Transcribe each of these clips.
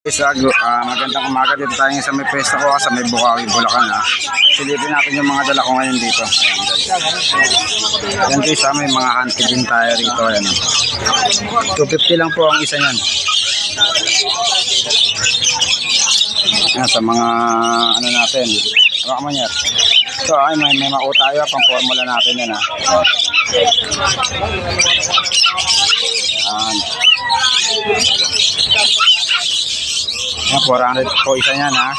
Isa, uh, magandang umaga dito tayo sa may pwesto ko ah, sa may Bukawi, Bulacan ha. Silipin natin yung mga dala ko ngayon dito. Ayan guys. Ayan guys ha, may mga hunted din tayo rito. Ayan, oh. 250 lang po ang isa niyan. Ayan, sa mga ano natin. Baka man yan. So ay may, may mao tayo pang formula natin yan ha. Ayan. Yan, 400 po isa yan ha.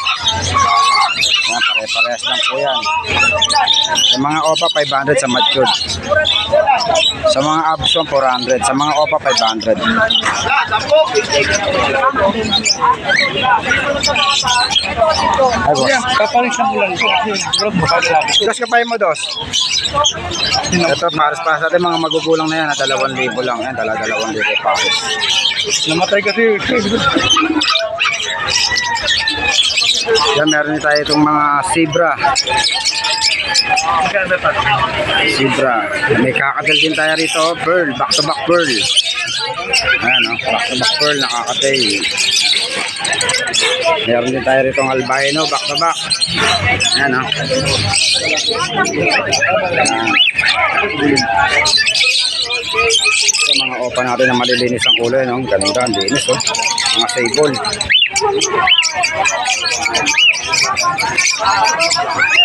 Yan, pare-parehas lang po yan. Sa mga OPA, 500 sa matured. Sa mga Abson, 400. Sa mga OPA, 500. Ay, boss. Kapalit sa bulan ko. Dos ka pa mo, dos. Ito, pares pa sa atin mga magugulang na yan, na 2,000 lang. Yan, dala 2,000 pares. Namatay kasi. Yan, meron tayo itong mga zebra. Zebra. May kakadal din tayo rito. Pearl. Back to back pearl. Ayan o. Back to back pearl. Nakakatay. Meron din tayo rito ng albino. Back to back. Ayan o. Ito mga opa natin na malilinis ang ulo. Ang Ganda. Ang linis o. Mga sable. Ayan,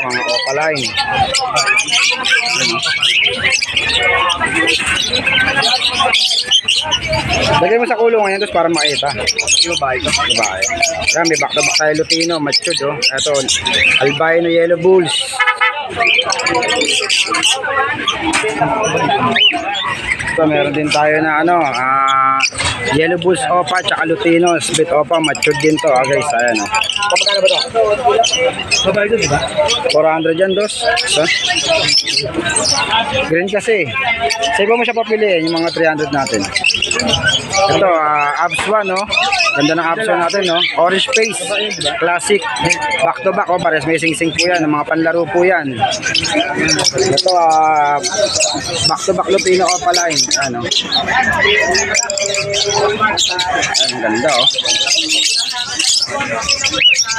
mga opaline. Lagay mo sa kulong ngayon tapos para makita. Yung bahay ko. Babae. Ayan, may back to back tayo Lutino, matured oh. Ito, albino yellow bulls. Ito, meron din tayo na ano, ah, yellow bulls opa, tsaka Lutino, split opa, matured din to, ah, guys. Ayan, oh. Pagkano ba ba? 400 yan, dos. So, green kasi. Sa iba mo siya papiliin, yung mga 300 natin. Ito, ah, abs 1, no? Ganda ng 1 natin, no? Orange face, classic. Back to back, oh, pares may sing-sing po yan. Mga panlaro po yan. Ito, ah, back to back Lupino Opaline. Ano? Ang ganda, oh.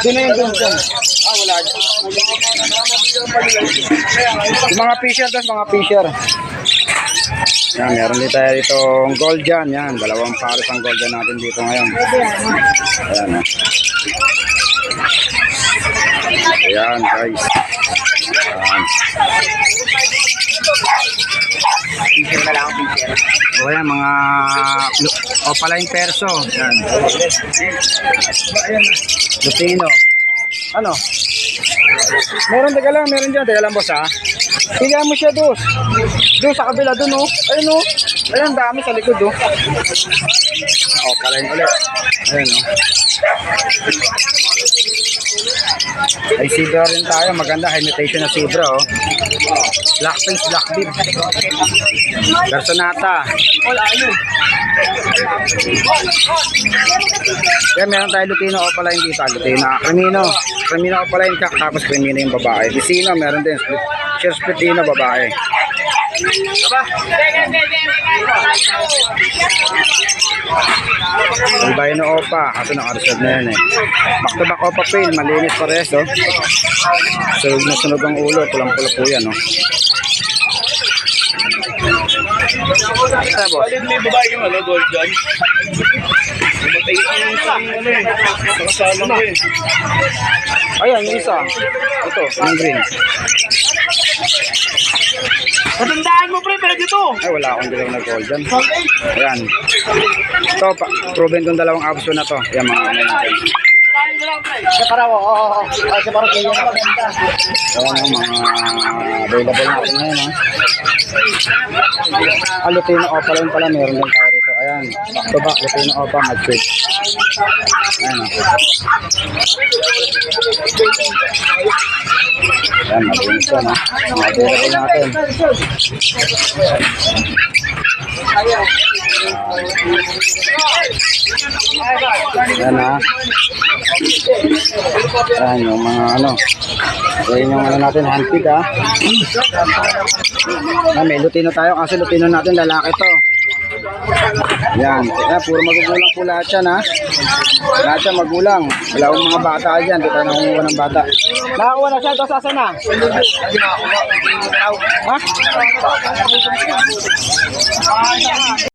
Doon na yung doon, doon. Ah, wala. Yung mga fisher, tas mga fisher. Yan, meron din tayo dito gold dyan. Yan, dalawang pares ang gold dyan natin dito ngayon. Ayan, ah. Ayan, guys. Ayan. Teacher na lang ang teacher. O yan, mga opaline perso. Yan. Lutino. Ano? Meron, teka lang, meron dyan. Teka lang, boss, ha? Bigyan mo siya, dos. Dos, sa kabila, dun, oh. Ayun, oh. Ayun, dami sa likod, oh. Opaline ulit. Ayun, oh. Ay, zebra rin tayo. Maganda, imitation na zebra, oh. Black face, black bib. Personata. Yan, meron tayo Lutino Opaline dito. Lutino, Cremino. Cremino Opaline kak, tapos Cremino yung babae. Vicino, meron din. Split, share Splitino, babae. Albino Opa, kaso naka-reserve na yan eh. Back to back Opa Pail, malinis pares oh. Sunog na sunog ang ulo, pulang-pula po yan oh. Ano boss? Alin may babae yung ano, gold dyan? Namatay ko yung isang ano eh. Nakasama ko eh. Ayan, yung isa. Ito, yung green. Matandaan mo pre, pwede to. Ay, wala akong dalawang na gold dyan. Ayan. Ito, pa, proven kong dalawang abso na to. Ayan, mga ano natin. Sa paraw, oo, oo, oo. Ah, Sa paraw kayo. Ayan, oh, mga available natin ngayon. Oh. Ah, Lutino Opa lang pala. Meron din tayo rito. Ayan, back to back. Lutino Opa, mag-quit. Ayan, oh. Ayan, malinis yan, oh. Mga available natin. Ayan, ha. Ayan, yung mga ano. Ayan yung ano natin, handpid, ha. Ah, may Lutino tayo kasi Lutino natin lalaki to. Yan. Yan, puro magugulang po lahat yan ha. Lahat yan magulang. Wala akong mga bata dyan. Di tayo nakukuha ng bata. Nakakuha na siya. Ito sasa na. Ha?